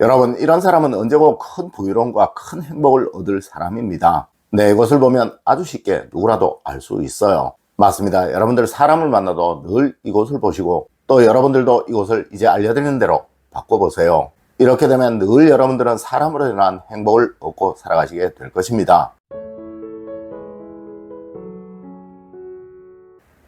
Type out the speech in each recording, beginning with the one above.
여러분, 이런 사람은 언제고 큰 부유론과 큰 행복을 얻을 사람입니다. 네, 이것을 보면 아주 쉽게 누구라도 알 수 있어요. 맞습니다. 여러분들 사람을 만나도 늘 이곳을 보시고 또 여러분들도 이곳을 이제 알려드리는 대로 바꿔보세요. 이렇게 되면 늘 여러분들은 사람으로 인한 행복을 얻고 살아가시게 될 것입니다.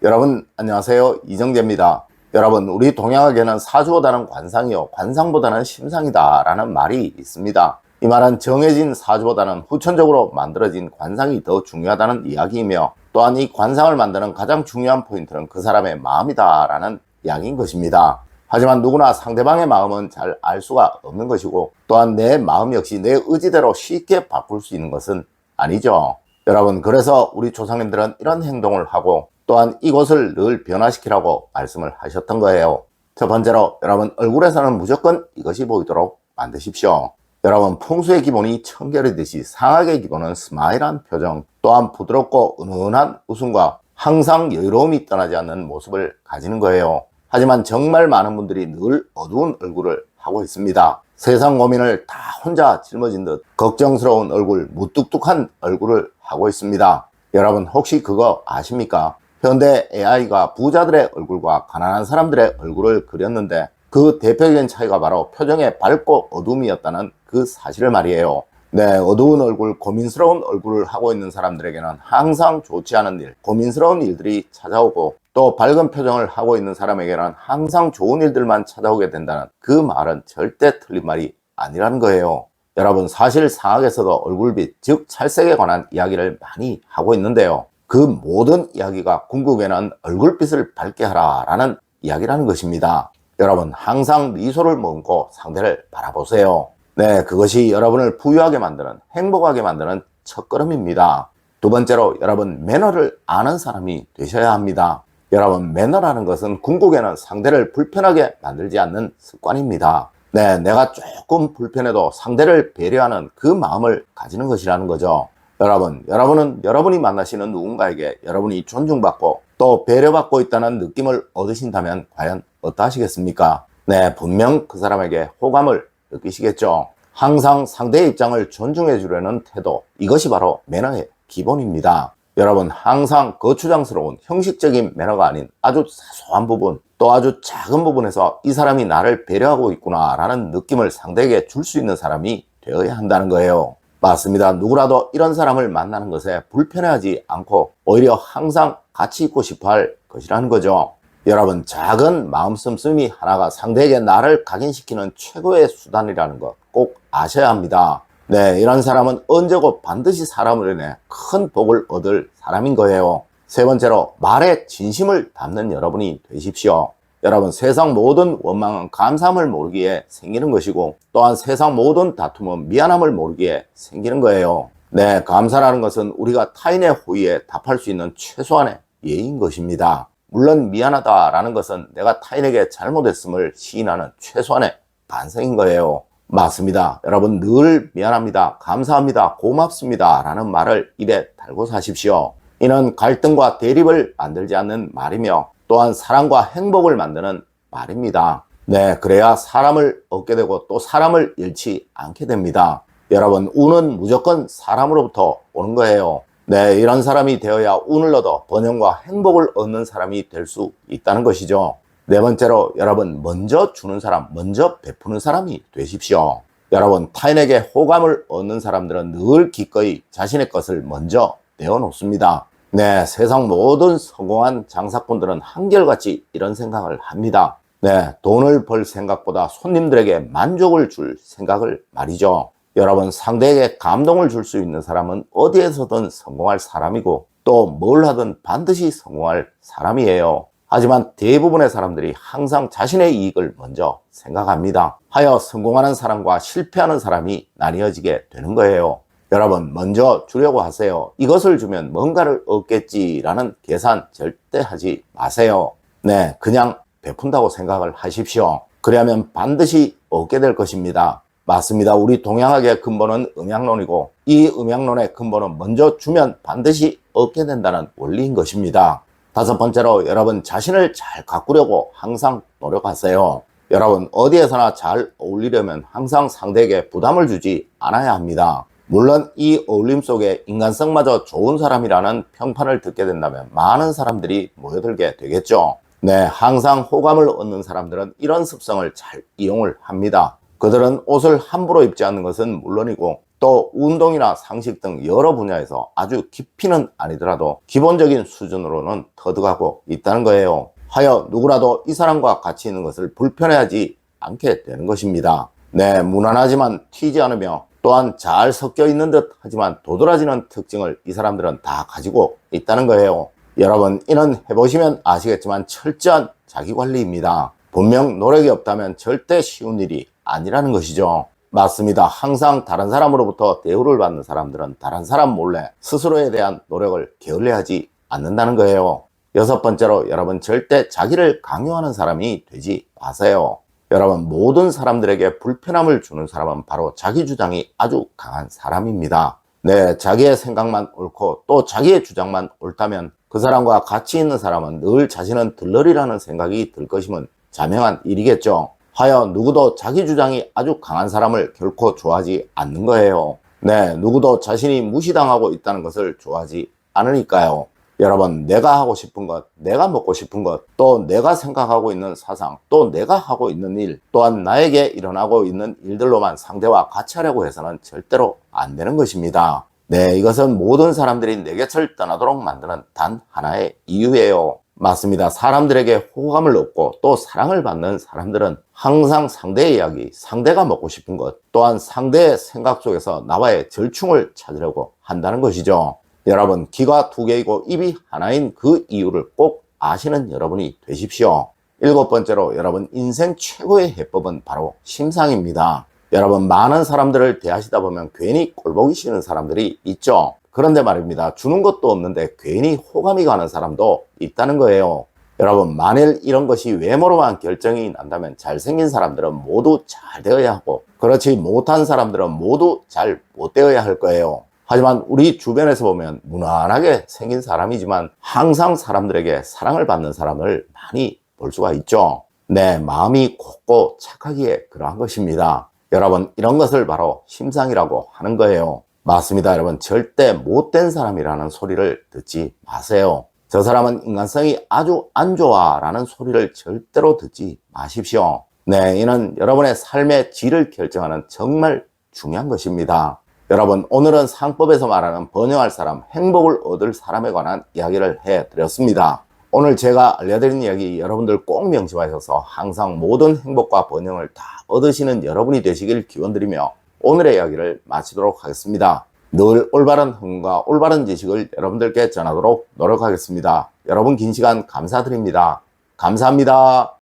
여러분 안녕하세요 이정재입니다 여러분 우리 동양에게는 사주보다는 관상이요 관상보다는 심상이다 라는 말이 있습니다. 이 말은 정해진 사주보다는 후천적으로 만들어진 관상이 더 중요하다는 이야기이며 또한 이 관상을 만드는 가장 중요한 포인트는 그 사람의 마음이다 라는 이야기인 것입니다. 하지만 누구나 상대방의 마음은 잘 알 수가 없는 것이고 또한 내 마음 역시 내 의지대로 쉽게 바꿀 수 있는 것은 아니죠. 여러분 그래서 우리 조상님들은 이런 행동을 하고 또한 이곳을 늘 변화시키라고 말씀을 하셨던 거예요. 첫 번째로 여러분 얼굴에서는 무조건 이것이 보이도록 만드십시오. 여러분 풍수의 기본이 청결이듯이 상학의 기본은 스마일한 표정 또한 부드럽고 은은한 웃음과 항상 여유로움이 떠나지 않는 모습을 가지는 거예요. 하지만 정말 많은 분들이 늘 어두운 얼굴을 하고 있습니다. 세상 고민을 다 혼자 짊어진 듯 걱정스러운 얼굴, 무뚝뚝한 얼굴을 하고 있습니다. 여러분 혹시 그거 아십니까? 현대 AI가 부자들의 얼굴과 가난한 사람들의 얼굴을 그렸는데 그 대표적인 차이가 바로 표정의 밝고 어둠이었다는 그 사실을 말이에요. 네, 어두운 얼굴, 고민스러운 얼굴을 하고 있는 사람들에게는 항상 좋지 않은 일, 고민스러운 일들이 찾아오고 또 밝은 표정을 하고 있는 사람에게는 항상 좋은 일들만 찾아오게 된다는 그 말은 절대 틀린 말이 아니라는 거예요. 여러분, 사실 상학에서도 얼굴빛, 즉 찰색에 관한 이야기를 많이 하고 있는데요. 그 모든 이야기가 궁극에는 얼굴빛을 밝게 하라라는 이야기라는 것입니다. 여러분 항상 미소를 머금고 상대를 바라보세요. 네, 그것이 여러분을 부유하게 만드는 행복하게 만드는 첫걸음입니다. 두 번째로 여러분 매너를 아는 사람이 되셔야 합니다. 여러분 매너라는 것은 궁극에는 상대를 불편하게 만들지 않는 습관입니다. 네, 내가 조금 불편해도 상대를 배려하는 그 마음을 가지는 것이라는 거죠. 여러분, 여러분은 여러분이 만나시는 누군가에게 여러분이 존중받고 또 배려받고 있다는 느낌을 얻으신다면 과연 어떠하시겠습니까? 네, 분명 그 사람에게 호감을 느끼시겠죠. 항상 상대의 입장을 존중해 주려는 태도, 이것이 바로 매너의 기본입니다. 여러분, 항상 거추장스러운 형식적인 매너가 아닌 아주 사소한 부분, 또 아주 작은 부분에서 이 사람이 나를 배려하고 있구나라는 느낌을 상대에게 줄 수 있는 사람이 되어야 한다는 거예요. 맞습니다. 누구라도 이런 사람을 만나는 것에 불편해하지 않고 오히려 항상 같이 있고 싶어 할 것이라는 거죠. 여러분, 작은 마음 씀씀이 하나가 상대에게 나를 각인시키는 최고의 수단이라는 것 꼭 아셔야 합니다. 네, 이런 사람은 언제고 반드시 사람을 인해 큰 복을 얻을 사람인 거예요. 세 번째로, 말에 진심을 담는 여러분이 되십시오. 여러분 세상 모든 원망은 감사함을 모르기에 생기는 것이고 또한 세상 모든 다툼은 미안함을 모르기에 생기는 거예요. 네, 감사라는 것은 우리가 타인의 호의에 답할 수 있는 최소한의 예인 것입니다. 물론 미안하다라는 것은 내가 타인에게 잘못했음을 시인하는 최소한의 반성인 거예요. 맞습니다. 여러분 늘 미안합니다. 감사합니다. 고맙습니다. 라는 말을 입에 달고 사십시오. 이는 갈등과 대립을 만들지 않는 말이며 또한 사랑과 행복을 만드는 말입니다. 네, 그래야 사람을 얻게 되고 또 사람을 잃지 않게 됩니다. 여러분, 운은 무조건 사람으로부터 오는 거예요. 네, 이런 사람이 되어야 운을 얻어 번영과 행복을 얻는 사람이 될 수 있다는 것이죠. 네 번째로 여러분, 먼저 주는 사람, 먼저 베푸는 사람이 되십시오. 여러분, 타인에게 호감을 얻는 사람들은 늘 기꺼이 자신의 것을 먼저 내어놓습니다. 네, 세상 모든 성공한 장사꾼들은 한결같이 이런 생각을 합니다. 네, 돈을 벌 생각보다 손님들에게 만족을 줄 생각을 말이죠. 여러분, 상대에게 감동을 줄 수 있는 사람은 어디에서든 성공할 사람이고 또 뭘 하든 반드시 성공할 사람이에요. 하지만 대부분의 사람들이 항상 자신의 이익을 먼저 생각합니다. 하여 성공하는 사람과 실패하는 사람이 나뉘어지게 되는 거예요. 여러분 먼저 주려고 하세요. 이것을 주면 뭔가를 얻겠지라는 계산 절대 하지 마세요. 네, 그냥 베푼다고 생각을 하십시오. 그러면 반드시 얻게 될 것입니다. 맞습니다. 우리 동양학의 근본은 음양론이고 이 음양론의 근본은 먼저 주면 반드시 얻게 된다는 원리인 것입니다. 다섯 번째로 여러분 자신을 잘 가꾸려고 항상 노력하세요. 여러분 어디에서나 잘 어울리려면 항상 상대에게 부담을 주지 않아야 합니다. 물론 이 어울림 속에 인간성마저 좋은 사람이라는 평판을 듣게 된다면 많은 사람들이 모여들게 되겠죠. 네, 항상 호감을 얻는 사람들은 이런 습성을 잘 이용을 합니다. 그들은 옷을 함부로 입지 않는 것은 물론이고 또 운동이나 상식 등 여러 분야에서 아주 깊이는 아니더라도 기본적인 수준으로는 터득하고 있다는 거예요. 하여 누구라도 이 사람과 같이 있는 것을 불편해하지 않게 되는 것입니다. 네, 무난하지만 튀지 않으며 또한 잘 섞여 있는 듯 하지만 도드라지는 특징을 이 사람들은 다 가지고 있다는 거예요. 여러분, 이는 해보시면 아시겠지만 철저한 자기관리입니다. 분명 노력이 없다면 절대 쉬운 일이 아니라는 것이죠. 맞습니다. 항상 다른 사람으로부터 대우를 받는 사람들은 다른 사람 몰래 스스로에 대한 노력을 게을리하지 않는다는 거예요. 여섯 번째로 여러분 절대 자기를 강요하는 사람이 되지 마세요. 여러분 모든 사람들에게 불편함을 주는 사람은 바로 자기 주장이 아주 강한 사람입니다. 네, 자기의 생각만 옳고 또 자기의 주장만 옳다면 그 사람과 같이 있는 사람은 늘 자신은 들러리라는 생각이 들 것임은 자명한 일이겠죠. 하여 누구도 자기 주장이 아주 강한 사람을 결코 좋아하지 않는 거예요. 네, 누구도 자신이 무시당하고 있다는 것을 좋아하지 않으니까요. 여러분, 내가 하고 싶은 것, 내가 먹고 싶은 것, 또 내가 생각하고 있는 사상, 또 내가 하고 있는 일, 또한 나에게 일어나고 있는 일들로만 상대와 같이 하려고 해서는 절대로 안 되는 것입니다. 네, 이것은 모든 사람들이 내 곁을 떠나도록 만드는 단 하나의 이유예요. 맞습니다. 사람들에게 호감을 얻고 또 사랑을 받는 사람들은 항상 상대의 이야기, 상대가 먹고 싶은 것, 또한 상대의 생각 속에서 나와의 절충을 찾으려고 한다는 것이죠. 여러분, 귀가 두 개이고 입이 하나인 그 이유를 꼭 아시는 여러분이 되십시오. 일곱 번째로 여러분 인생 최고의 해법은 바로 심상입니다. 여러분 많은 사람들을 대하시다 보면 괜히 꼴보기 싫은 사람들이 있죠. 그런데 말입니다. 주는 것도 없는데 괜히 호감이 가는 사람도 있다는 거예요. 여러분 만일 이런 것이 외모로만 결정이 난다면 잘생긴 사람들은 모두 잘 되어야 하고 그렇지 못한 사람들은 모두 잘 못 되어야 할 거예요. 하지만 우리 주변에서 보면 무난하게 생긴 사람이지만 항상 사람들에게 사랑을 받는 사람을 많이 볼 수가 있죠. 내 마음이 곱고 착하기에 그러한 것입니다. 여러분 이런 것을 바로 심상이라고 하는 거예요. 맞습니다 여러분 절대 못된 사람이라는 소리를 듣지 마세요. 저 사람은 인간성이 아주 안 좋아 라는 소리를 절대로 듣지 마십시오. 네, 이는 여러분의 삶의 질을 결정하는 정말 중요한 것입니다. 여러분, 오늘은 상법에서 말하는 번영할 사람, 행복을 얻을 사람에 관한 이야기를 해 드렸습니다. 오늘 제가 알려드린 이야기 여러분들 꼭 명심하셔서 항상 모든 행복과 번영을 다 얻으시는 여러분이 되시길 기원드리며 오늘의 이야기를 마치도록 하겠습니다. 늘 올바른 흥과 올바른 지식을 여러분들께 전하도록 노력하겠습니다. 여러분 긴 시간 감사드립니다. 감사합니다.